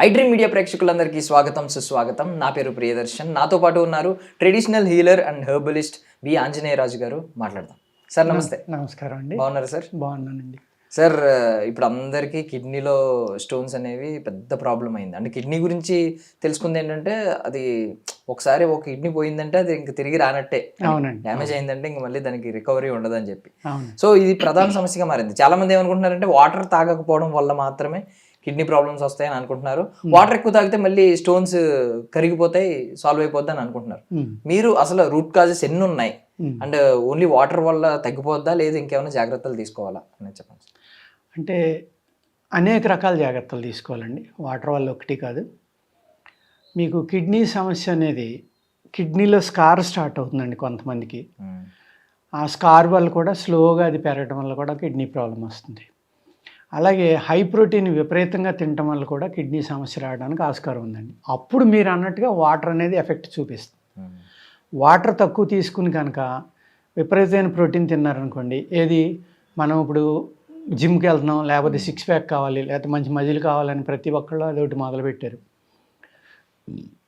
IDream media ప్రేక్షకులందరికీ స్వాగతం సుస్వాగతం. నా పేరు ప్రియదర్శన్. నాతో పాటు ఉన్నారు traditional healer and herbalist B. Anjaneyaraju గారు. మాట్లాడదాం. సార్ నమస్తే. నమస్కారం అండి. బాగున్నారు సార్? బాగున్నానండి. సార్ ఇప్పుడు అందరికీ కిడ్నీలో స్టోన్స్ అనేవి పెద్ద ప్రాబ్లం అయింది. అంటే కిడ్నీ గురించి తెలుసుకుంది ఏంటంటే అది ఒకసారి ఒక కిడ్నీ పోయిందంటే అది ఇంక తిరిగి రానట్టే. డ్యామేజ్ అయిందంటే ఇంక మళ్ళీ దానికి రికవరీ ఉండదని చెప్పి. అవును. సో ఇది ప్రధాన సమస్యగా మారింది. చాలా మంది ఏమనుకుంటున్నారంటే వాటర్ తాగకపోవడం వల్ల మాత్రమే కిడ్నీ ప్రాబ్లమ్స్ వస్తాయని అనుకుంటున్నారు. వాటర్ ఎక్కువ తాగితే మళ్ళీ స్టోన్స్ కరిగిపోతాయి సాల్వ్ అయిపోద్ది అని అనుకుంటున్నారు మీరు అసలు రూట్ కాజెస్ ఎన్ని ఉన్నాయి. అండ్ ఓన్లీ వాటర్ వల్ల తగ్గిపోద్దా లేదా ఇంకేమైనా జాగ్రత్తలు తీసుకోవాలా? అని చెప్పండి అంటే అనేక రకాల జాగ్రత్తలు తీసుకోవాలండి. వాటర్ వల్ల ఒకటి కాదు. మీకు కిడ్నీ సమస్య అనేది కిడ్నీలో స్కార్ స్టార్ట్ అవుతుందండి కొంతమందికి. ఆ స్కార్ వల్ల కూడా స్లోగా అది పెరగడం వల్ల కూడా కిడ్నీ ప్రాబ్లం వస్తుంది. అలాగే హై ప్రోటీన్ విపరీతంగా తినటం వల్ల కూడా కిడ్నీ సమస్య రావడానికి ఆస్కారం ఉందండి. అప్పుడు మీరు అన్నట్టుగా వాటర్ అనేది ఎఫెక్ట్ చూపిస్తుంది. వాటర్ తక్కువ తీసుకుని కనుక విపరీతమైన ప్రోటీన్ తిన్నారనుకోండి ఏది? మనం ఇప్పుడు జిమ్కి వెళ్తున్నాం లేకపోతే సిక్స్ ప్యాక్ కావాలి లేకపోతే మంచి మజిల్ కావాలని ప్రతి ఒక్కళ్ళు అదొకటి మొదలుపెట్టారు.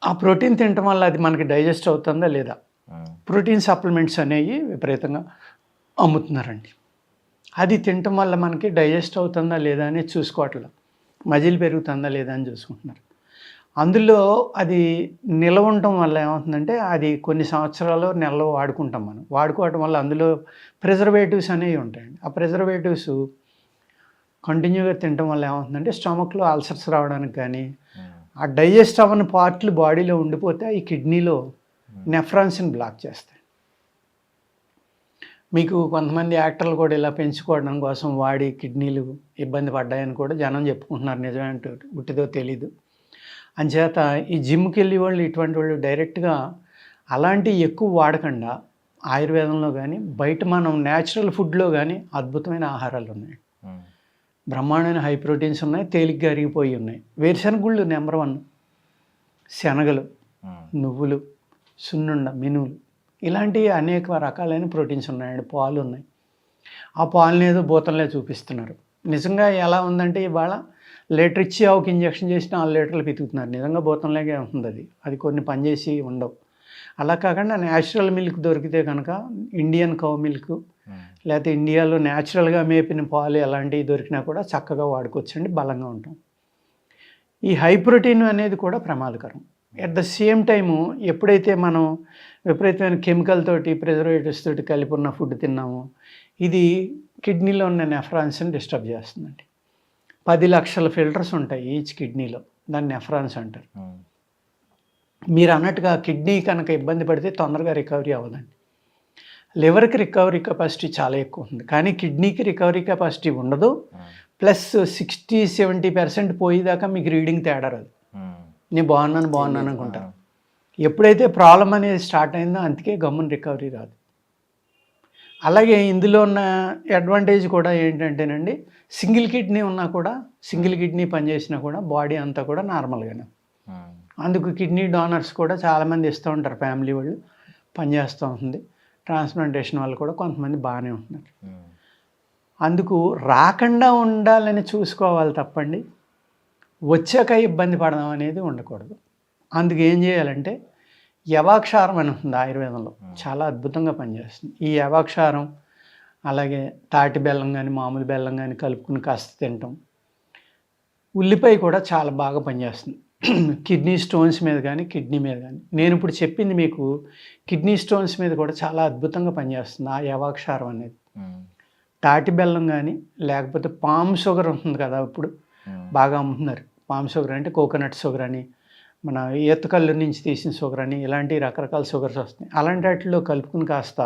ఆ ప్రోటీన్ తినటం వల్ల అది మనకి డైజెస్ట్ అవుతుందా లేదా? ప్రోటీన్ సప్లిమెంట్స్ అనేవి విపరీతంగా అమ్ముతున్నారండి. అది తినటం వల్ల మనకి డైజెస్ట్ అవుతుందా లేదా అనేది చూసుకోవట్లేదు. మజిల్ పెరుగుతుందా లేదా అని చూసుకుంటున్నారు. అందులో అది నిల్వ ఉండటం వల్ల ఏమవుతుందంటే అది కొన్ని సంవత్సరాలు నెలలో వాడుకుంటాం మనం. వాడుకోవటం వల్ల అందులో ప్రిజర్వేటివ్స్ అనేవి ఉంటాయండి. ఆ ప్రిజర్వేటివ్స్ కంటిన్యూగా తినటం వల్ల ఏమవుతుందంటే స్టమక్లో అల్సర్స్ రావడానికి కానీ ఉమ్, ఆ డైజెస్ట్ అవ్వని పార్ట్లు బాడీలో ఉండిపోతే ఈ కిడ్నీలో నెఫ్రాన్స్ని బ్లాక్ చేస్తాయి. మీకు కొంతమంది యాక్టర్లు కూడా ఇలా పెంచుకోవడం కోసం వాడి కిడ్నీలు ఇబ్బంది పడ్డాయని కూడా జనం చెప్పుకుంటున్నారు. నిజమే అంటే గుట్టిదో తెలీదు. అంచేత ఈ జిమ్కి వెళ్ళే వాళ్ళు ఇటువంటి వాళ్ళు డైరెక్ట్గా అలాంటి ఎక్కువ వాడకుండా ఆయుర్వేదంలో కానీ బయట మనం న్యాచురల్ ఫుడ్లో కానీ అద్భుతమైన ఆహారాలు ఉన్నాయి. బ్రహ్మాండమైన హై ప్రోటీన్స్ ఉన్నాయి తేలిగ్గా అరిగిపోయి ఉన్నాయి. వేరుశనగ గుళ్ళు నెంబర్ వన్. శనగలు ఉమ్, నువ్వులు సున్నుండ మినువులు. ఇలాంటి అనేక రకాలైన ప్రోటీన్స్ ఉన్నాయండి పాలు ఉన్నాయి. ఆ పాలని ఏదో బోతంలో చూపిస్తున్నారు. నిజంగా ఎలా ఉందంటే ఇవాళ లీటర్ ఇచ్చి ఆవుకి ఇంజక్షన్ చేసి నాలుగు లీటర్లు పితుకుతున్నారు. నిజంగా బోతంలాగే ఉంటుంది అది. అది కొన్ని పనిచేసి ఉండవు. అలా కాకుండా న్యాచురల్ మిల్క్ దొరికితే కనుక ఇండియన్ కౌ మిల్క్ లేకపోతే ఇండియాలో న్యాచురల్గా మేపిన పాలు ఎలాంటివి దొరికినా కూడా చక్కగా వాడుకోవచ్చండి బలంగా ఉంటాం. ఈ హై ప్రోటీన్ అనేది కూడా ప్రమాదకరం. అట్ ద సేమ్ టైము ఎప్పుడైతే మనం విపరీతమైన కెమికల్ తోటి ప్రిజర్వేటివ్స్ తోటి కలిపి ఉన్న ఫుడ్ తిన్నామో ఇది కిడ్నీలో ఉన్న నెఫ్రాన్స్ని డిస్టర్బ్ చేస్తుందండి. పది లక్షల ఫిల్టర్స్ ఉంటాయి ఈచ్ కిడ్నీలో దాన్ని నెఫ్రాన్స్ అంటారు. మీరు అన్నట్టుగా కిడ్నీ కనుక ఇబ్బంది పడితే తొందరగా రికవరీ అవ్వదండి. లివర్కి రికవరీ కెపాసిటీ చాలా ఎక్కువ ఉంది కానీ కిడ్నీకి రికవరీ కెపాసిటీ ఉండదు. Um, plus sixty seventy percent పోయేదాకా మీకు రీడింగ్ తేడా రాదు. ఉమ్, నేను బాగున్నాను బాగున్నాను అనుకుంటా. ఎప్పుడైతే ప్రాబ్లం అనేది స్టార్ట్ అయిందో అందుకే గమ్మున రికవరీ రాదు. అలాగే ఇందులో ఉన్న అడ్వాంటేజ్ కూడా ఏంటంటేనండి సింగిల్ కిడ్నీ ఉన్నా కూడా సింగిల్ కిడ్నీ పనిచేసినా కూడా బాడీ అంతా కూడా నార్మల్గానే. అందుకు కిడ్నీ డోనర్స్ కూడా చాలామంది ఇస్తూ ఉంటారు ఫ్యామిలీ వాళ్ళు పనిచేస్తూ ఉంటుంది. ట్రాన్స్ప్లాంటేషన్ వాళ్ళు కూడా కొంతమంది బాగానే ఉంటున్నారు. అందుకు రాకుండా ఉండాలని చూసుకోవాలి తప్పండి. వచ్చాక ఇబ్బంది పడడం అనేది ఉండకూడదు. అందుకు ఏం చేయాలంటే యవాక్షారం అని ఉంటుంది ఆయుర్వేదంలో. చాలా అద్భుతంగా పనిచేస్తుంది. ఈ యవాక్షారం అలాగే తాటి బెల్లం కానీ మామూలు బెల్లం కానీ కలుపుకుని కాస్త తినటం ఉల్లిపాయ కూడా చాలా బాగా పనిచేస్తుంది. కిడ్నీ స్టోన్స్ మీద కానీ కిడ్నీ మీద కానీ. నేను ఇప్పుడు చెప్పింది మీకు కిడ్నీ స్టోన్స్ మీద కూడా చాలా అద్భుతంగా పనిచేస్తుంది ఆ యవాక్షారం అనేది. తాటి బెల్లం కానీ లేకపోతే పామ్ షుగర్ ఉంటుంది కదా ఇప్పుడు బాగా అమ్ముతున్నారు. పామ్ షుగర్ అంటే కోకోనట్ షుగర్ అని మన ఈతకల్లు నుంచి తీసిన షుగర్ అని ఇలాంటి రకరకాల షుగర్స్ వస్తున్నాయి. అలాంటి వాటిలో కలుపుకుని కాస్త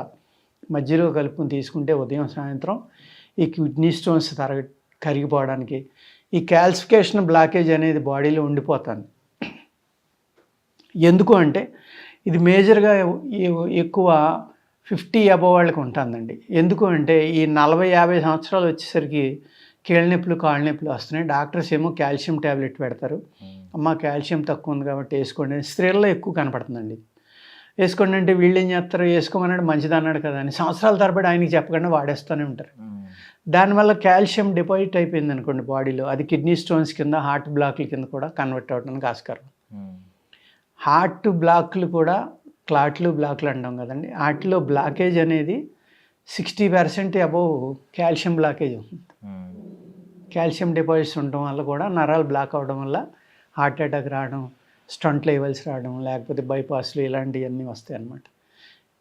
మధ్యలో కలుపుకుని తీసుకుంటే ఉదయం సాయంత్రం ఈ కిడ్నీ స్టోన్స్ తరగ కరిగిపోవడానికి ఈ క్యాల్సిఫికేషన్ బ్లాకేజ్ అనేది బాడీలో ఉండిపోతుంది ఎందుకు అంటే ఇది మేజర్గా ఎక్కువ ఫిఫ్టీ అబవ్ వాళ్ళకి ఉంటుందండి. ఎందుకు అంటే ఈ నలభై యాభై సంవత్సరాలు వచ్చేసరికి కీళ్ళ నొప్పులు కాళ్ళ నొప్పులు వస్తున్నాయి. డాక్టర్స్ ఏమో కాల్షియం ట్యాబ్లెట్ పెడతారు. అమ్మ కాల్షియం తక్కువ ఉంది కాబట్టి వేసుకోండి స్త్రీల్లో ఎక్కువ కనపడుతుందండి. వేసుకోండి అంటే వీళ్ళు ఏం చేస్తారు? వేసుకోమన్నాడు మంచిది అన్నాడు కదా అని సంవత్సరాల తరబడి ఆయనకి చెప్పకుండా వాడేస్తూనే ఉంటారు. దానివల్ల కాల్షియం డిపాజిట్ అయిపోయింది అనుకోండి బాడీలో. అది కిడ్నీ స్టోన్స్ కింద హార్ట్ బ్లాక్ల కింద కూడా కన్వర్ట్ అవ్వడానికి ఆస్కారం. హార్ట్ బ్లాక్లు కూడా క్లాట్లు బ్లాక్లు అంటాం కదండి. వాటిలో బ్లాకేజ్ అనేది sixty percent above calcium blockage ఉంటుంది. కాల్షియం డిపాజిట్స్ ఉండటం వల్ల కూడా నరాలు బ్లాక్ అవ్వడం వల్ల హార్ట్ అటాక్ రావడం స్టంట్ లెవెల్స్ రావడం లేకపోతే బైపాస్లు ఇలాంటివన్నీ వస్తాయి అన్నమాట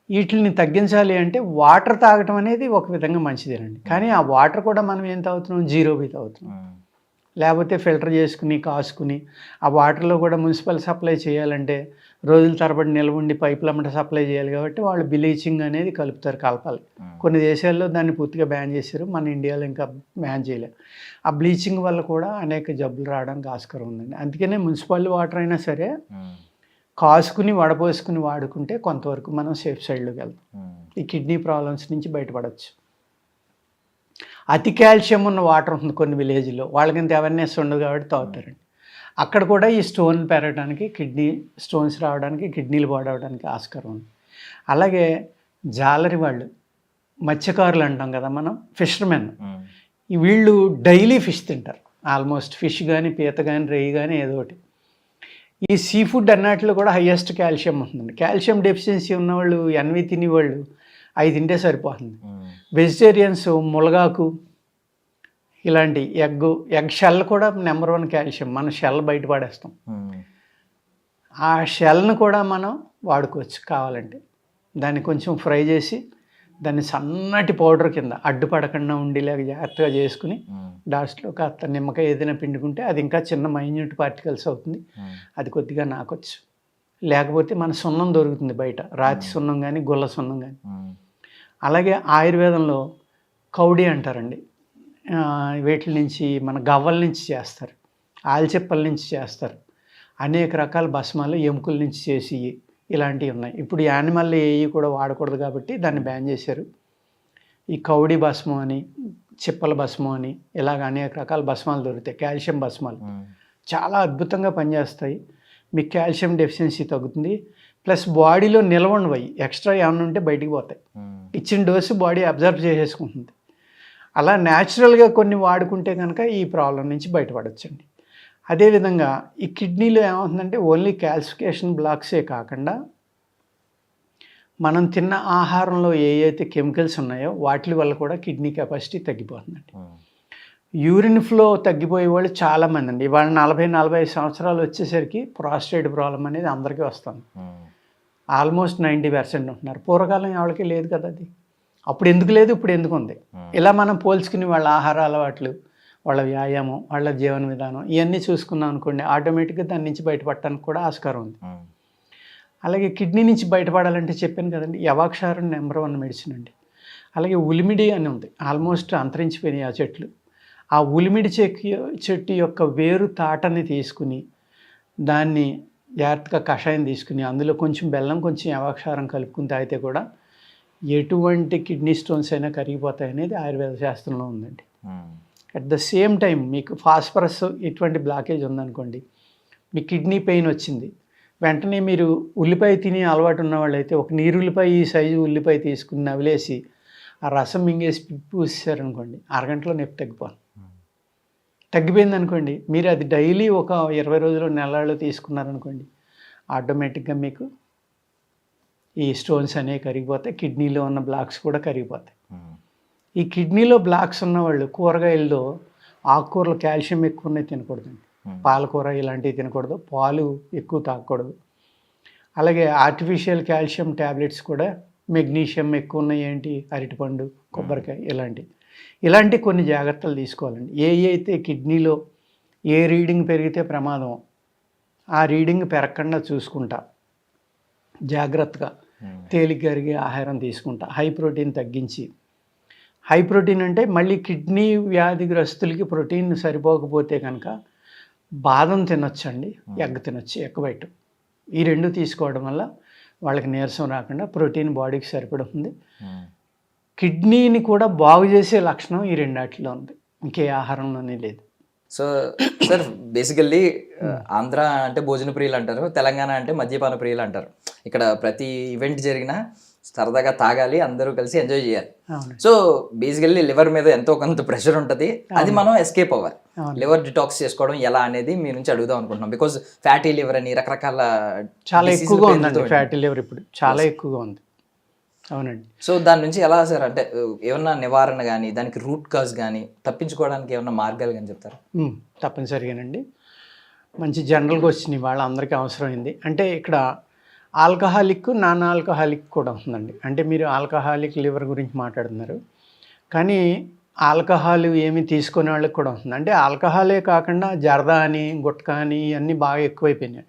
వీటిని తగ్గించాలి అంటే వాటర్ తాగటం అనేది ఒక విధంగా మంచిదేనండి. కానీ ఆ వాటర్ కూడా మనం ఏం తాగుతున్నాం? జీరో బీ తాగుతున్నాం. లేకపోతే ఫిల్టర్ చేసుకుని కాసుకుని ఆ వాటర్లో కూడా మున్సిపల్ సప్లై చేయాలంటే రోజుల తరబడి నిల్వ ఉండి పైపులమ్మట సప్లై చేయాలి కాబట్టి వాళ్ళు బ్లీచింగ్ అనేది కలుపుతారు కలపాలి. కొన్ని దేశాల్లో దాన్ని పూర్తిగా బ్యాన్ చేశారు. మన ఇండియాలో ఇంకా బ్యాన్ చేయలేదు. ఆ బ్లీచింగ్ వల్ల కూడా అనేక జబ్బులు రావడానికి ఆస్కారం ఉందండి. అందుకనే మున్సిపల్ వాటర్ అయినా సరే కాసుకుని వడపోసుకుని వాడుకుంటే కొంతవరకు మనం సేఫ్ సైడ్లోకి వెళ్తాం. ఉమ్, ఈ కిడ్నీ ప్రాబ్లమ్స్ నుంచి బయటపడవచ్చు అతి కాల్షియం ఉన్న వాటర్ ఉంది కొన్ని విలేజ్లో. వాళ్ళకింత అవేర్నెస్ ఉండదు కాబట్టి తాగుతారండి. అక్కడ కూడా ఈ స్టోన్ పెరగడానికి కిడ్నీ స్టోన్స్ రావడానికి కిడ్నీలు పాడవడానికి ఆస్కారం ఉంది. అలాగే జాలరి వాళ్ళు మత్స్యకారులు అంటాం కదా మనం ఫిషర్మెన్. ఈ వీళ్ళు డైలీ ఫిష్ తింటారు. ఆల్మోస్ట్ ఫిష్ కానీ పీత కానీ రెయ్యి కానీ ఏదో ఒకటి. ఈ సీ ఫుడ్ అన్నట్లో కూడా హయ్యెస్ట్ కాల్షియం ఉంటుంది. కాల్షియం డెఫిషియన్సీ ఉన్నవాళ్ళు ఎన్వి తినేవాళ్ళు అవి తింటే సరిపోతుంది. వెజిటేరియన్స్ ములగాకు ఇలాంటి ఎగ్ ఎగ్ షెల్ కూడా నెంబర్ వన్ కాల్షియం. మనం షెల్ బయట పడేస్తాం. ఆ షెల్ను కూడా మనం వాడుకోవచ్చు కావాలంటే. దాన్ని కొంచెం ఫ్రై చేసి దాన్ని సన్నటి పౌడర్ కింద అడ్డుపడకుండా ఉండేలాగా జాగ్రత్తగా చేసుకుని లాస్ట్లో కాస్త నిమ్మకాయ ఏదైనా పిండుకుంటే అది ఇంకా చిన్న మైన్యూట్ పార్టికల్స్ అవుతుంది. అది కొద్దిగా నాకొచ్చు. లేకపోతే మన సున్నం దొరుకుతుంది బయట. రాతి సున్నం కానీ గుల్ల సున్నం కానీ అలాగే ఆయుర్వేదంలో కౌడి అంటారండి. వీటి నుంచి మన గవ్వల నుంచి చేస్తారు. ఆల్చెప్పల నుంచి చేస్తారు. అనేక రకాల భస్మాలు ఎముకల నుంచి చేసి ఇలాంటివి ఉన్నాయి. ఇప్పుడు యానిమల్ ఏవి కూడా వాడకూడదు కాబట్టి దాన్ని బ్యాన్ చేశారు. ఈ కౌడి భస్మం అని చిప్పల భస్మం అని ఇలాగ అనేక రకాల భస్మాలు దొరుకుతాయి. కాల్షియం భస్మాలు చాలా అద్భుతంగా పనిచేస్తాయి. మీకు కాల్షియం డెఫిషియన్సీ తగ్గుతుంది. ప్లస్ బాడీలో నిల్వ ఉండవయి ఎక్స్ట్రా ఏమైనా ఉంటే బయటికి పోతాయి. ఇచ్చిన డోసు బాడీ అబ్జర్వ్ చేసేసుకుంటుంది. అలా న్యాచురల్గా కొన్ని వాడుకుంటే కనుక ఈ ప్రాబ్లం నుంచి బయటపడొచ్చండి. అదేవిధంగా ఈ కిడ్నీలో ఏమవుతుందంటే ఓన్లీ క్యాల్సిఫికేషన్ బ్లాక్సే కాకుండా మనం తిన్న ఆహారంలో ఏ అయితే కెమికల్స్ ఉన్నాయో వాటి వల్ల కూడా కిడ్నీ కెపాసిటీ తగ్గిపోతుందండి. ఉమ్, యూరిన్ ఫ్లో తగ్గిపోయే వాళ్ళు చాలామంది అండి ఇవాళ నలభై నలభై సంవత్సరాలు వచ్చేసరికి ప్రాస్టేట్ ప్రాబ్లం అనేది అందరికీ వస్తుంది. ఉమ్, ఆల్మోస్ట్ నైంటీ పర్సెంట్ ఉంటున్నారు. పూర్వకాలం ఎవరికి లేదు కదా అది. అప్పుడు ఎందుకు లేదు ఇప్పుడు ఎందుకు ఉంది? Hmm. ఇలా మనం పోల్చుకుని వాళ్ళ ఆహార అలవాట్లు వాళ్ళ వ్యాయామం వాళ్ళ జీవన విధానం ఇవన్నీ చూసుకున్నాం అనుకోండి ఆటోమేటిక్గా దాని నుంచి బయటపడటానికి కూడా ఆస్కారం ఉంది. అలాగే కిడ్నీ నుంచి బయటపడాలంటే చెప్పాను కదండి యవాక్షారం నెంబర్ వన్ మెడిసిన్ అండి. అలాగే ఉలిమిడి అని ఉంది ఆల్మోస్ట్ అంతరించిపోయినాయి ఆ చెట్లు. ఆ ఉలిమిడి చెక్కి చెట్టు యొక్క వేరు తాటని తీసుకుని దాన్ని జాగ్రత్తగా కషాయం తీసుకుని అందులో కొంచెం బెల్లం కొంచెం యవాక్షారం కలుపుకుని తాగితే కూడా ఎటువంటి కిడ్నీ స్టోన్స్ అయినా కరిగిపోతాయి అనేది ఆయుర్వేద శాస్త్రంలో ఉందండి. అట్ ద సేమ్ టైం మీకు ఫాస్ఫరస్ ఇటువంటి బ్లాకేజ్ ఉందనుకోండి మీ కిడ్నీ పెయిన్ వచ్చింది. వెంటనే మీరు ఉల్లిపాయ తినే అలవాటు ఉన్న వాళ్ళైతే ఒక నీరుల్లిపాయ ఈ సైజు ఉల్లిపాయ తీసుకుని నవిలేసి ఆ రసం మింగేసి పూసారనుకోండి అరగంటలో నొప్పి తగ్గిపోను. తగ్గిపోయింది అనుకోండి మీరు అది డైలీ ఒక ఇరవై రోజులు నెలల్లో తీసుకున్నారనుకోండి ఆటోమేటిక్గా మీకు ఈ స్టోన్స్ అనేవి కరిగిపోతాయి కిడ్నీలో ఉన్న బ్లాక్స్ కూడా కరిగిపోతాయి. Hmm. ఈ కిడ్నీలో బ్లాక్స్ ఉన్న వాళ్ళు కూరగాయల్లో ఆకుకూరలు కాల్షియం ఎక్కువ ఉన్నాయి తినకూడదండి పాలకూర ఇలాంటివి తినకూడదు. పాలు ఎక్కువ తాగకూడదు. అలాగే ఆర్టిఫిషియల్ కాల్షియం ట్యాబ్లెట్స్ కూడా మెగ్నీషియం ఎక్కువ ఉన్నాయి. ఏంటి? అరటిపండు కొబ్బరికాయ ఇలాంటివి. ఇలాంటి కొన్ని జాగ్రత్తలు తీసుకోవాలండి. ఏ అయితే కిడ్నీలో ఏ రీడింగ్ పెరిగితే ప్రమాదం ఆ రీడింగ్ పెరగకుండా చూసుకుంటా. జాగ్రత్తగా కరిగే ఆహారం తీసుకుంటా. హై ప్రోటీన్ తగ్గించి హై ప్రోటీన్ అంటే మళ్ళీ కిడ్నీ వ్యాధిగ్రస్తులకి ప్రోటీన్ సరిపోకపోతే కనుక బాదం తినొచ్చండి ఎగ్ తినొచ్చు ఎగ్ వైట్. ఈ రెండు తీసుకోవడం వల్ల వాళ్ళకి నీరసం రాకుండా ప్రోటీన్ బాడీకి సరిపడుతుంది. కిడ్నీని కూడా బాగు చేసే లక్షణం ఈ రెండాటిలో ఉంది. ఇంకే ఆహారంలోనే లేదు. సో సార్ బేసికల్లీ ఆంధ్ర అంటే భోజన ప్రియులు అంటారు తెలంగాణ అంటే మద్యపాన ప్రియులు అంటారు. ఇక్కడ ప్రతి ఈవెంట్ జరిగినా సరదాగా తాగాలి అందరూ కలిసి ఎంజాయ్ చేయాలి. సో బేసికల్లీ లివర్ మీద ఎంతో కొంత ప్రెషర్ ఉంటుంది. అది మనం ఎస్కేప్ అవ్వాలి. లివర్ డిటాక్స్ చేసుకోవడం ఎలా అనేది మీ నుంచి అడుగుదాం అనుకుంటున్నాం. బికాజ్ ఫ్యాటీ లివర్ అని రకరకాల చాలా ఎక్కువగా ఉందండి. ఫ్యాటీ లివర్ ఇప్పుడు. చాలా ఎక్కువగా ఉంది. అవునండి. సో దాని నుంచి ఎలా సార్ అంటే ఏమన్నా నివారణ కానీ దానికి రూట్ కాజ్ కానీ తప్పించుకోవడానికి ఏమన్నా మార్గాలు కానీ చెప్తారా? తప్పనిసరిగానండి. మంచి జనరల్గా వచ్చినాయి వాళ్ళందరికీ అవసరమైంది. అంటే ఇక్కడ ఆల్కహాలిక్ నాన్ ఆల్కహాలిక్ కూడా ఉందండి. అంటే మీరు ఆల్కహాలిక్ లివర్ గురించి మాట్లాడుతున్నారు. కానీ ఆల్కహాల్ ఏమి తీసుకునే వాళ్ళకి కూడా ఉంటుంది? అంటే ఆల్కహాలే కాకుండా జర్దా అని గుట్కా అని ఇవన్నీ బాగా ఎక్కువైపోయినాయి.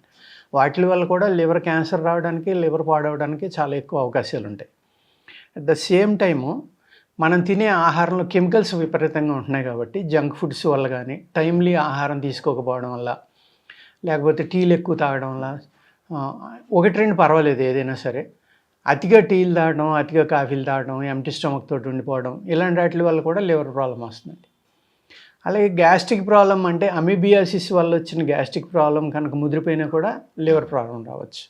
వాటి వల్ల కూడా లివర్ క్యాన్సర్ రావడానికి లివర్ పాడవడానికి చాలా ఎక్కువ అవకాశాలు ఉంటాయి. అట్ ద సేమ్ టైము మనం తినే ఆహారంలో కెమికల్స్ విపరీతంగా ఉంటున్నాయి కాబట్టి జంక్ ఫుడ్స్ వల్ల కానీ టైమ్లీ ఆహారం తీసుకోకపోవడం వల్ల లేకపోతే టీలు ఎక్కువ తాగడం వల్ల ఒకటి రెండు పర్వాలేదు ఏదైనా సరే. అతిగా టీలు తాగడం అతిగా కాఫీలు తాగడం ఎంటీ స్టమక్ తోటి ఉండిపోవడం ఇలాంటి వాటి వల్ల కూడా లివర్ ప్రాబ్లం వస్తుంది. అలాగే గ్యాస్ట్రిక్ ప్రాబ్లం అంటే అమీబియాసిస్ వల్ల వచ్చిన గ్యాస్ట్రిక్ ప్రాబ్లం కనుక ముదిరిపోయినా కూడా లివర్ ప్రాబ్లం రావచ్చు.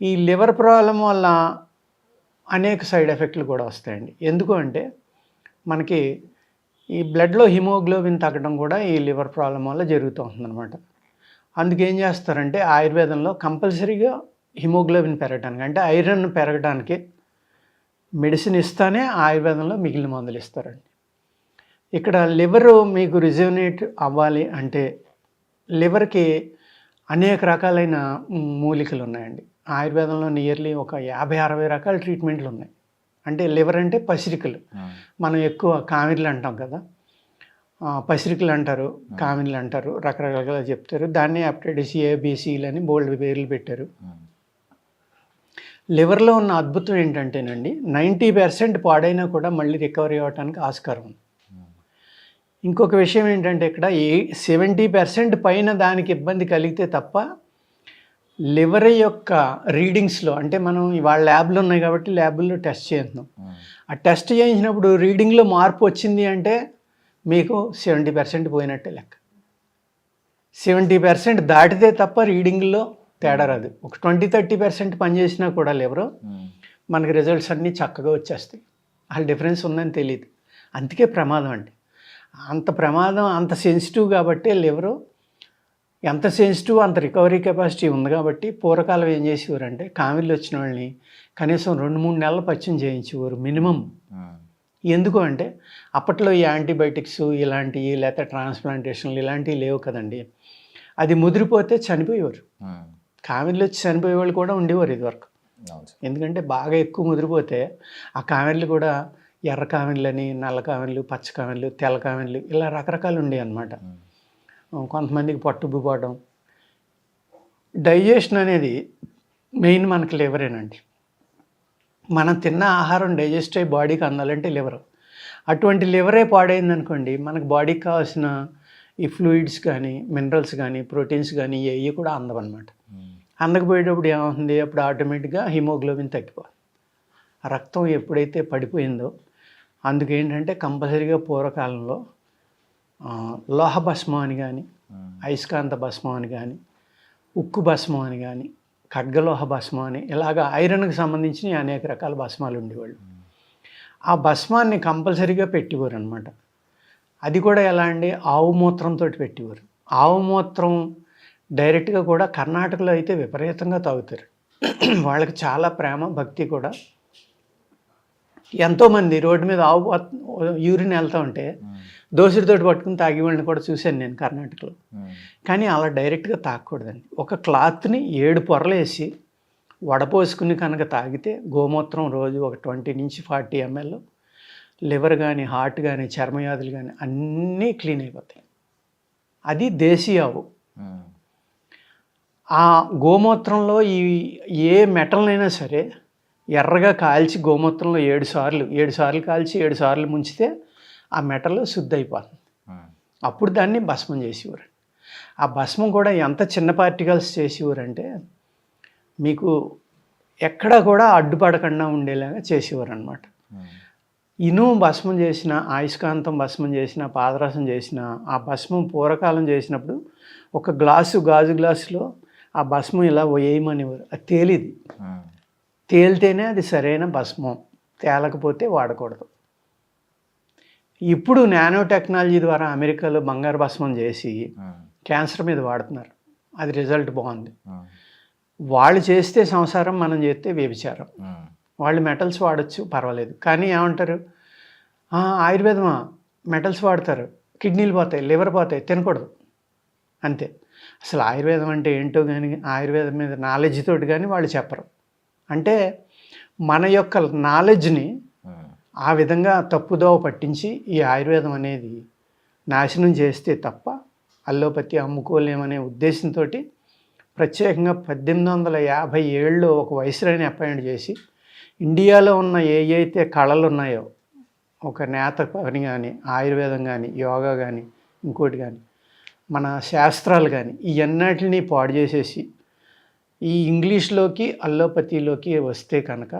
ఈ లివర్ ప్రాబ్లం వల్ల అనేక సైడ్ ఎఫెక్ట్లు కూడా వస్తాయండి. ఎందుకు అంటే మనకి ఈ బ్లడ్లో హిమోగ్లోబిన్ తగ్గడం కూడా ఈ లివర్ ప్రాబ్లం వల్ల జరుగుతూ ఉంటుందన్నమాట. అందుకే ఏం చేస్తారంటే ఆయుర్వేదంలో కంపల్సరీగా హిమోగ్లోబిన్ పెరగడానికి అంటే ఐరన్ పెరగడానికి మెడిసిన్ ఇస్తానే ఆయుర్వేదంలో మిగిలిన మందులు ఇస్తారండి. ఇక్కడ లివర్ మీకు రిజర్నేట్ అవ్వాలి అంటే లివర్కి అనేక రకాలైన మూలికలు ఉన్నాయండి. ఆయుర్వేదంలో నియర్లీ ఒక యాభై అరవై రకాల ట్రీట్మెంట్లు ఉన్నాయి. అంటే లివర్ అంటే పసిరికలు. మనం ఎక్కువ కామిర్లు అంటాం కదా. పసిరికలు అంటారు కామిన్లు అంటారు రకరకాలుగా చెప్తారు. దాన్ని అప్టైటిస్ ఏబిసిలు అని బోల్డ్ పేర్లు పెట్టారు. లివర్లో ఉన్న అద్భుతం ఏంటంటేనండి నైంటీ పర్సెంట్ పాడైనా కూడా మళ్ళీ రికవరీ అవ్వడానికి ఆస్కారం. ఉంది ఇంకొక విషయం ఏంటంటే ఇక్కడ ఏ సెవెంటీ పర్సెంట్ పైన దానికి ఇబ్బంది కలిగితే తప్ప లివర్ యొక్క రీడింగ్స్లో అంటే మనం ఇవాళ ల్యాబ్లు ఉన్నాయి కాబట్టి ల్యాబుల్లో టెస్ట్ చేస్తున్నాం ఆ టెస్ట్ చేయించినప్పుడు రీడింగ్లో మార్పు వచ్చింది అంటే మీకు సెవెంటీ పర్సెంట్ పోయినట్టే లెక్క. సెవెంటీ పర్సెంట్ దాటితే తప్ప రీడింగ్లో తేడా రాదు. ఒక ట్వంటీ థర్టీ పర్సెంట్ పనిచేసినా కూడా లేవరు. మనకి రిజల్ట్స్ అన్నీ చక్కగా వచ్చేస్తాయి. వాళ్ళ డిఫరెన్స్ ఉందని తెలియదు అందుకే ప్రమాదం అండి. అంత ప్రమాదం అంత సెన్సిటివ్ కాబట్టి లివరు. ఎంత సెన్సిటివ్ అంత రికవరీ కెపాసిటీ ఉంది కాబట్టి పూర్వకాలం ఏం చేసేవారంటే కామిళ్ళు వచ్చిన వాళ్ళని కనీసం రెండు మూడు నెలలు పచ్చం చేయించేవారు మినిమం. ఎందుకు అంటే అప్పట్లో ఈ యాంటీబయాటిక్స్ ఇలాంటివి లేకపోతే ట్రాన్స్ప్లాంటేషన్లు ఇలాంటివి లేవు కదండి. అది ముదిరిపోతే చనిపోయేవారు. కామెర్లు వచ్చి చనిపోయే వాళ్ళు కూడా ఉండేవారు ఇదివరకు ఎందుకంటే బాగా ఎక్కువ ముదిరిపోతే ఆ కామెర్లు కూడా ఎర్ర కామెర్లని నల్ల కామెర్లు పచ్చ కామెర్లు తెల్ల కామెర్లు ఇలా రకరకాలు ఉండేవి అనమాట కొంతమందికి పట్టుబిపోవడం డైజెషన్ అనేది మెయిన్ మనకి లివరేనండి. మనం తిన్న ఆహారం డైజెస్ట్ అయ్యి బాడీకి అందాలంటే లివర్. అటువంటి లివరే పాడైంది అనుకోండి మనకు బాడీకి కావాల్సిన ఈ ఫ్లూయిడ్స్ కానీ మినరల్స్ కానీ ప్రోటీన్స్ కానీ ఇవి కూడా అందవన్నమాట. అందకపోయేటప్పుడు ఏమవుతుంది? అప్పుడు ఆటోమేటిక్గా హిమోగ్లోబిన్ తగ్గిపోతుంది రక్తం ఎప్పుడైతే పడిపోయిందో అందుకేంటంటే కంపల్సరీగా పూర్వకాలంలో లోహ భస్మం అని కానీ అయస్కాంత భస్మం అని కానీ ఉక్కు భస్మం అని కానీ ఖడ్గలోహ భస్మం అని ఇలాగ ఐరన్కి సంబంధించిన అనేక రకాల భస్మాలు ఉండేవాళ్ళు. ఆ భస్మాన్ని కంపల్సరీగా పెట్టేవారు అనమాట అది కూడా ఎలా అండి? ఆవు మూత్రంతో పెట్టేవారు. ఆవు మూత్రం డైరెక్ట్గా కూడా కర్ణాటకలో అయితే విపరీతంగా తాగుతారు. వాళ్ళకి చాలా ప్రేమ భక్తి కూడా. ఎంతోమంది రోడ్డు మీద ఆవు యూరిన్ వెళ్తూ ఉంటే దోసుడితోటి పట్టుకుని తాగి వాళ్ళని కూడా చూశాను నేను కర్ణాటకలో. కానీ అలా డైరెక్ట్గా తాగకూడదండి. ఒక క్లాత్ని ఏడు పొరలు వేసి వడపోసుకుని కనుక తాగితే గోమూత్రం రోజు ఒక ట్వంటీ నుంచి ఫార్టీ ఎంఎల్ లివర్ కానీ హార్ట్ కానీ చర్మవ్యాధులు కానీ అన్నీ క్లీన్ అయిపోతాయి. అది దేశీ ఆవు. ఆ గోమూత్రంలో ఈ ఏ మెటల్నైనా సరే ఎర్రగా కాల్చి గోమూత్రంలో ఏడు సార్లు ఏడు సార్లు కాల్చి ఏడు సార్లు ముంచితే ఆ మెటల్ శుద్ధి అయిపోతుంది. అప్పుడు దాన్ని భస్మం చేసేవారు. ఆ భస్మం కూడా ఎంత చిన్న పార్టికల్స్ చేసేవారంటే మీకు ఎక్కడ కూడా అడ్డుపడకుండా ఉండేలాగా చేసేవారు అనమాట ఇనుము భస్మం చేసిన ఆయుష్కాంతం భస్మం చేసిన పాదరసం చేసిన ఆ భస్మం పూర్వకాలం చేసినప్పుడు ఒక గ్లాసు గాజు గ్లాసులో ఆ భస్మం ఇలా వేయమనేవారు. అది తేలిది తేలితేనే అది సరైన భస్మం. తేలకపోతే వాడకూడదు. ఇప్పుడు నానో టెక్నాలజీ ద్వారా అమెరికాలో బంగారు భస్మం చేసి క్యాన్సర్ మీద వాడుతున్నారు. అది రిజల్ట్ బాగుంది. వాళ్ళు చేస్తే సంసారం మనం చేస్తే వ్యభిచారం. వాళ్ళు మెటల్స్ వాడచ్చు పర్వాలేదు. కానీ ఏమంటారు? "ఆ, ఆయుర్వేదమా? మెటల్స్ వాడతారు. కిడ్నీలు పోతాయి లివర్ పోతాయి తినకూడదు. అంతే. అసలు ఆయుర్వేదం అంటే ఏంటో కానీ ఆయుర్వేదం మీద నాలెడ్జ్ తోటి కానీ వాళ్ళు చెప్పరు. అంటే మన యొక్క నాలెడ్జ్ని ఆ. విధంగా తప్పుదోవ పట్టించి ఈ ఆయుర్వేదం అనేది నాశనం చేస్తే తప్ప అల్లోపతి అమ్ముకోలేమనే ఉద్దేశంతో ప్రత్యేకంగా పద్దెనిమిది వందల యాభై ఏళ్ళు ఒక వైస్రాయిని అపాయింట్ చేసి ఇండియాలో ఉన్న ఏ అయితే కళలు ఉన్నాయో ఒక నేత పని కానీ ఆయుర్వేదం కానీ యోగా కానీ ఇంకోటి కానీ మన శాస్త్రాలు కానీ ఇవన్నిటిని పాడు చేసేసి ఈ ఇంగ్లీష్లోకి అల్లోపతిలోకి వస్తే కనుక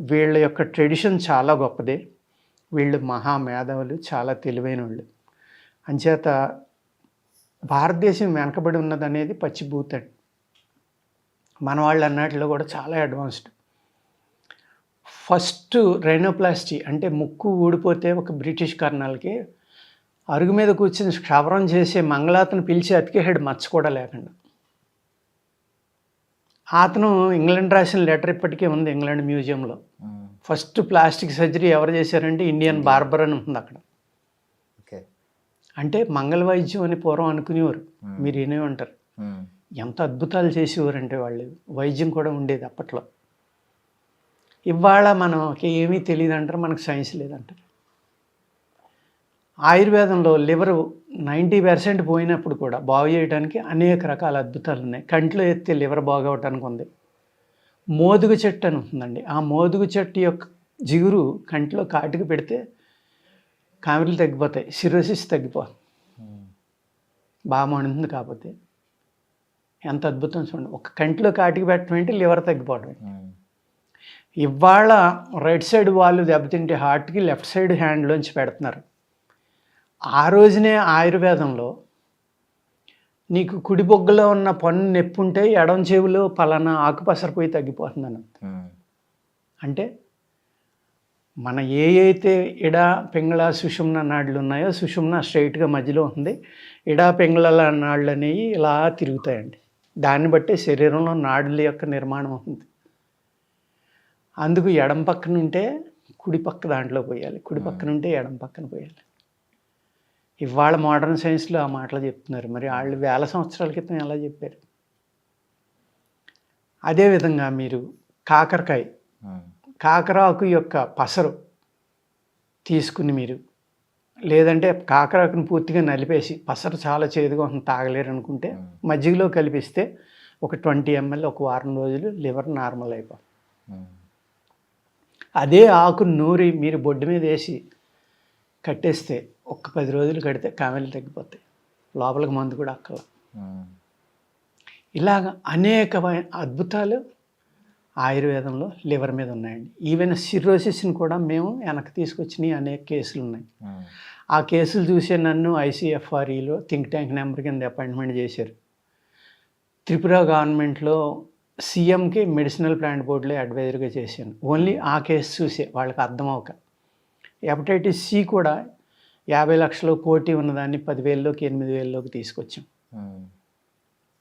వీళ్ళ యొక్క ట్రెడిషన్ చాలా గొప్పదే. వీళ్ళు మహామేధావులు చాలా తెలివైన వాళ్ళు అంచేత భారతదేశం వెనకబడి ఉన్నదనేది పచ్చిభూతండి మన వాళ్ళు అన్నట్లో కూడా చాలా అడ్వాన్స్డ్. ఫస్ట్ రైనోప్లాస్టీ అంటే ముక్కు ఊడిపోతే ఒక బ్రిటిష్ కర్నల్కి అరుగు మీద కూర్చుని క్షవరం చేసే మంగళాతను పిలిచి అతికేహాడు మచ్చ కూడా లేకుండా. అతను ఇంగ్లాండ్ రాసిన లెటర్ ఇప్పటికే ఉంది ఇంగ్లాండ్ మ్యూజియంలో. ఫస్ట్ ప్లాస్టిక్ సర్జరీ ఎవరు చేశారంటే ఇండియన్ బార్బర్ అని ఉంది అక్కడ. ఓకే. అంటే మంగళ వైద్యం అని పూర్వం అనుకునేవారు. మీరు వినే ఉంటారు ఎంత అద్భుతాలు చేసేవారంటే వాళ్ళు. వైద్యం కూడా ఉండేది అప్పట్లో. ఇవాళ మనకి ఏమీ తెలియదు అంటారు మనకు సైన్స్ లేదంటారు. ఆయుర్వేదంలో లివర్ నైంటీ పర్సెంట్ పోయినప్పుడు కూడా బాగు చేయడానికి అనేక రకాల అద్భుతాలు ఉన్నాయి. కంట్లో ఎత్తే లివర్ బాగవటానికి ఉంది. మోదుగు చెట్టు అని ఉంటుందండి. ఆ మోదుగు చెట్టు యొక్క జిగురు కంట్లో కాటికి పెడితే కామెరీలు తగ్గిపోతాయి. సిరోసిస్ తగ్గిపోతుంది. బాగా మండుతుంది కాకపోతే ఎంత అద్భుతం చూడండి. ఒక కంటిలో కాటికి పెట్టడం ఏంటి? లివర్ తగ్గిపోవడం ఏంటి? ఇవాళ రైట్ సైడ్ వాళ్ళు దెబ్బతింటే హార్ట్కి లెఫ్ట్ సైడ్ హ్యాండ్లోంచి పెడుతున్నారు. ఆ రోజునే ఆయుర్వేదంలో నీకు కుడి బొగ్గలో ఉన్న పన్ను నొప్పి ఉంటే ఎడం చెవిలో పలానా ఆకుపసరు పోయి తగ్గిపోతుందని అంటే మన ఏ అయితే ఇడా పింగళ సుషుమ్న నాడులు ఉన్నాయో సుషుమ్న స్ట్రైట్గా మధ్యలో ఉంది. ఇడా పింగళ నాడులు అనేవి ఇలా తిరుగుతాయండి. దాన్ని బట్టి శరీరంలో నాడుల యొక్క నిర్మాణం అవుతుంది. అందుకు ఎడం పక్కన ఉంటే కుడి పక్క దాంట్లో పోయాలి. కుడి పక్కన ఉంటే ఎడం పక్కన పోయాలి. ఇవాళ మోడర్న్ సైన్స్లో ఆ మాటలు చెప్తున్నారు. మరి వాళ్ళు వేల సంవత్సరాల క్రితం ఎలా చెప్పారు? అదేవిధంగా మీరు కాకరకాయ కాకరాకు యొక్క పసరు తీసుకుని మీరు లేదంటే కాకరాకుని పూర్తిగా నలిపేసి పసరు చాలా చేదుగా ఉంటుంది తాగలేరు అనుకుంటే మజ్జిగలో కలిపిస్తే ఒక ట్వంటీ ఎంఎల్ ఒక వారం రోజులు లివర్ నార్మల్ అయిపోతుంది. అదే ఆకు నూరి మీరు బొడ్డు మీద వేసి కట్టేస్తే ఒక్క పది రోజులు కడితే కామెలు తగ్గిపోతాయి. లోపలికి మందు కూడా అక్కల ఇలాగ అనేకమైన అద్భుతాలు ఆయుర్వేదంలో లివర్ మీద ఉన్నాయండి. ఈవెన్ సిరోసిస్ని కూడా మేము వెనక్కి తీసుకొచ్చినాయి అనేక కేసులు ఉన్నాయి ఆ కేసులు చూసే నన్ను ఐసీఎఫ్ఆర్ఈలో థింక్ ట్యాంక్ నెంబర్ కింద అపాయింట్మెంట్ చేశారు. త్రిపుర గవర్నమెంట్లో సీఎంకి మెడిసినల్ ప్లాంట్ బోర్డులో అడ్వైజర్గా చేశాను. ఓన్లీ ఆ కేసు చూసే వాళ్ళకి అర్థం అవక హెపటైటిస్ సి కూడా యాభై లక్షలు కోటి ఉన్నదాన్ని పదివేల్లోకి ఎనిమిది వేలలోకి తీసుకొచ్చాం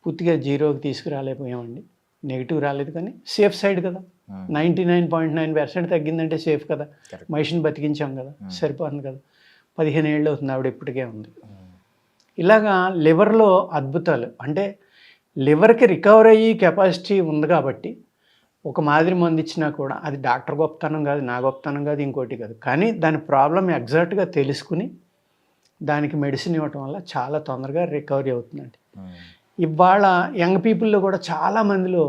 పూర్తిగా జీరోకి తీసుకురాలేకపోయామండి. నెగిటివ్ రాలేదు కానీ సేఫ్ సైడ్ కదా. Ninety nine point nine percent తగ్గిందంటే safe కదా. మనిషిని బతికించాం కదా. సరిపోతుంది కదా. పదిహేను ఏళ్ళు అవుతుంది ఆవిడ ఇప్పటికే ఉంది. ఇలాగా లివర్లో అద్భుతాలు. అంటే లివర్కి రికవర్ అయ్యి కెపాసిటీ ఉంది కాబట్టి ఒక మాదిరి మందు ఇచ్చినా కూడా అది డాక్టర్ గొప్పతనం కాదు నా గొప్పతనం కాదు ఇంకోటి కాదు. కానీ దాని ప్రాబ్లం ఎగ్జాక్ట్గా తెలుసుకుని దానికి మెడిసిన్ ఇవ్వటం వల్ల చాలా తొందరగా రికవరీ అవుతుందండి. ఇవాళ యంగ్ పీపుల్లో కూడా చాలా మందిలో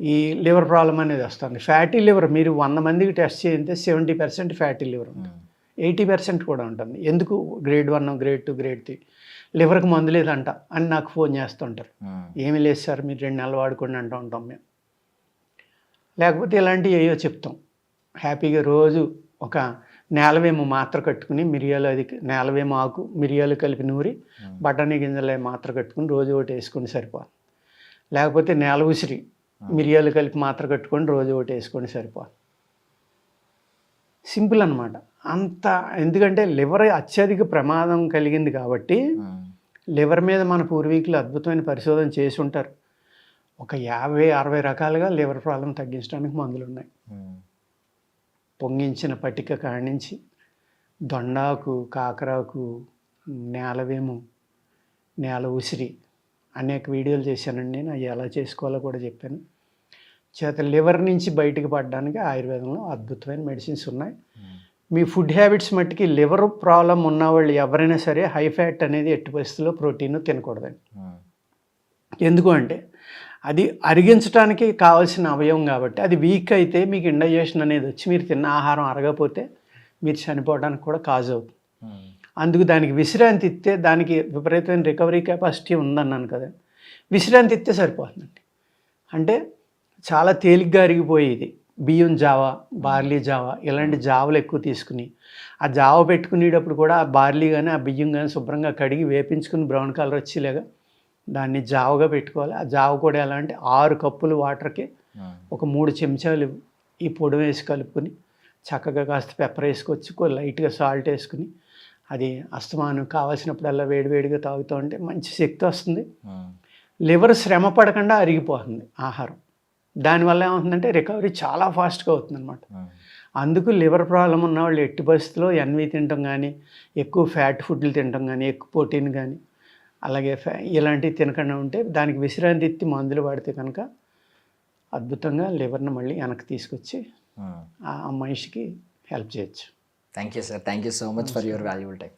ఈ లివర్ ప్రాబ్లం అనేది వస్తుంది. ఫ్యాటీ లివర్ మీరు వంద మందికి టెస్ట్ చేయితే సెవెంటీ పర్సెంట్ ఫ్యాటీ లివర్ ఉంటుంది. ఎయిటీ పర్సెంట్ కూడా ఉంటుంది. ఎందుకు? Grade one grade two grade three లివర్కి మందు లేదంట అని నాకు ఫోన్ చేస్తుంటారు. ఏమీ లేదు సార్ మీరు రెండు నెలలు వాడుకోండి అంటూ ఉంటాం మేము. లేకపోతే ఇలాంటివి ఏయో చెప్తాం. హ్యాపీగా రోజు ఒక నేలవేమో మాత్ర కట్టుకుని మిరియాలు అది నేలవేమో ఆకు మిరియాలు కలిపి నూరి బఠానీ గింజలే మాత్ర కట్టుకుని రోజు ఒకటి వేసుకుని సరిపోదు. లేకపోతే నేల ఉసిరి మిరియాలు కలిపి మాత్ర కట్టుకొని రోజు ఒకటి వేసుకొని సరిపోదు. సింపుల్ అన్నమాట. అంత ఎందుకంటే లివర్ అత్యధిక ప్రమాదం కలిగింది కాబట్టి లివర్ మీద మన పూర్వీకులు అద్భుతమైన పరిశోధన చేసి ఉంటారు. ఒక యాభై అరవై రకాలుగా లివర్ ప్రాబ్లం తగ్గించడానికి మందులు ఉన్నాయి పొంగించిన పటిక కాడించి దొండాకు కాకరాకు నేలవేము నేల ఉసిరి అనేక వీడియోలు చేశానండి. నేను అవి ఎలా చేసుకోవాలో కూడా చెప్పాను. చేత లివర్ నుంచి బయటకు పడడానికి ఆయుర్వేదంలో అద్భుతమైన మెడిసిన్స్ ఉన్నాయి. మీ ఫుడ్ హ్యాబిట్స్ మట్టుకి లివర్ ప్రాబ్లం ఉన్న వాళ్ళు ఎవరైనా సరే హై ఫ్యాట్ అనేది ఎట్టి పరిస్థితుల్లో ప్రోటీన్ తినకూడదండి. ఎందుకు అంటే అది అరిగించడానికి కావాల్సిన అవయవం కాబట్టి అది వీక్ అయితే మీకు ఇండైజెషన్ అనేది వచ్చి మీరు తిన్న ఆహారం అరగపోతే మీరు చనిపోవడానికి కూడా కాజ్ అవుతుంది. ఉమ్, అందుకు దానికి విశ్రాంతి ఇస్తే దానికి విపరీతమైన రికవరీ కెపాసిటీ ఉందన్నాను కదా. విశ్రాంతి ఇస్తే సరిపోతుందండి. అంటే చాలా తేలిగ్గా అరిగిపోయేది. బియ్యం జావా బార్లీ జావా ఇలాంటి జావలు ఎక్కువ తీసుకుని ఆ జావ పెట్టుకునేటప్పుడు కూడా ఆ బార్లీ కానీ ఆ బియ్యం కానీ శుభ్రంగా కడిగి వేపించుకుని బ్రౌన్ కలర్ వచ్చేలాగా దాన్ని జావగా పెట్టుకోవాలి. ఆ జావ కూడా ఎలా అంటే ఆరు కప్పులు వాటర్కి ఒక మూడు చెంచాలు ఈ పొడి వేసి కలుపుకొని చక్కగా కాస్త పెప్పర్ వేసుకొచ్చి కొ- లైట్గా సాల్ట్ వేసుకుని అది అస్తమానం కావాల్సినప్పుడల్లా వేడివేడిగా తాగుతూ ఉంటే మంచి శక్తి వస్తుంది. లివర్ శ్రమ పడకుండా అరిగిపోతుంది ఆహారం. దానివల్ల ఏమవుతుందంటే రికవరీ చాలా ఫాస్ట్గా అవుతుంది అనమాట అందుకు లివర్ ప్రాబ్లం ఉన్న వాళ్ళు ఎట్టి పరిస్థితుల్లో ఎన్వి తినటం కానీ ఎక్కువ ఫ్యాట్ ఫుడ్లు తినటం కానీ ఎక్కువ ప్రోటీన్ కానీ అలాగే ఇలాంటివి తినకుండా ఉంటే దానికి విశ్రాంతి ఎత్తి మందులు వాడితే కనుక అద్భుతంగా లివర్ని మళ్ళీ వెనక్కి తీసుకొచ్చి ఆ. మనిషికి హెల్ప్ చేయొచ్చు. Thank you sir. Thank you so much for your valuable time